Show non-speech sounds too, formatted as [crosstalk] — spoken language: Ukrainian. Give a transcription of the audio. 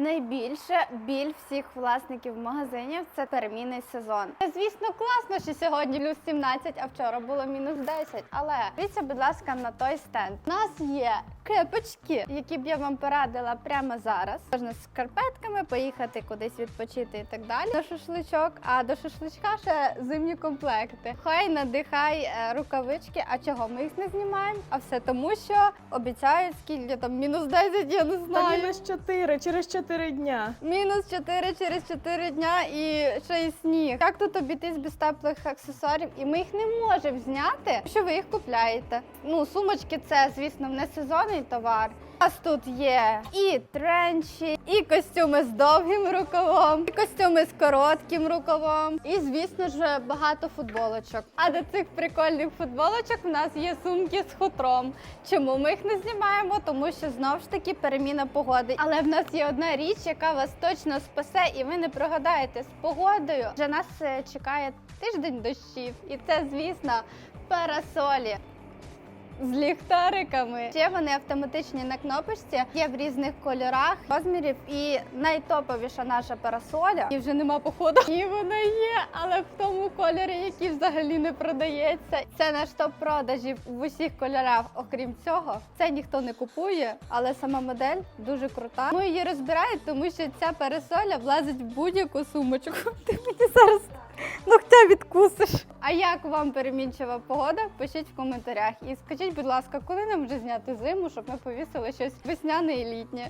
Найбільше біль всіх власників магазинів це термінний сезон. Звісно, класно, що сьогодні плюс 17, а вчора було мінус 10. Але дивіться, будь ласка, на той стенд. У нас є кепочки, які б я вам порадила прямо зараз. Можна з шкарпетками поїхати кудись відпочити і так далі. На шашличок, а до шашличка ще зимні комплекти. Хай надихай е, рукавички. А чого ми їх не знімаємо? А все тому, що обіцяють скільки там мінус 10, я не Та мінус 4, через 4 дня. Мінус 4 через 4 дня і ще й сніг. Як тут обійтись без теплих аксесуарів? І ми їх не можемо зняти, що ви їх купляєте. Ну, сумочки це, звісно, не сезонний товар. У нас тут є і тренчі, і костюми з довгим рукавом, і костюми з коротким рукавом, і, звісно ж, багато футболочок. А до цих прикольних футболочок в нас є сумки з хутром. Чому ми їх не знімаємо? Тому що знов ж таки переміна погоди. Але в нас є одна річ, яка вас точно спасе, і ви не прогадаєте з погодою. Вже нас е, чекає тиждень дощів, і це, звісно, парасолі. З ліхтариками. Ще вони автоматичні на кнопочці, є в різних кольорах, розмірів. І найтоповіша наша парасоля. І вже нема походу. І вона є, але в тому кольорі, який взагалі не продається. Це наш топ продажів в усіх кольорах. Окрім цього, це ніхто не купує, але сама модель дуже крута. Ми її розбирають, тому що ця парасоля влазить в будь-яку сумочку. [laughs] Ти мені зараз ногтя відкусиш. А як вам перемінчива погода? Пишіть в коментарях і скажіть, будь ласка, коли нам вже зняти зиму, щоб ми повісили щось весняне і літнє.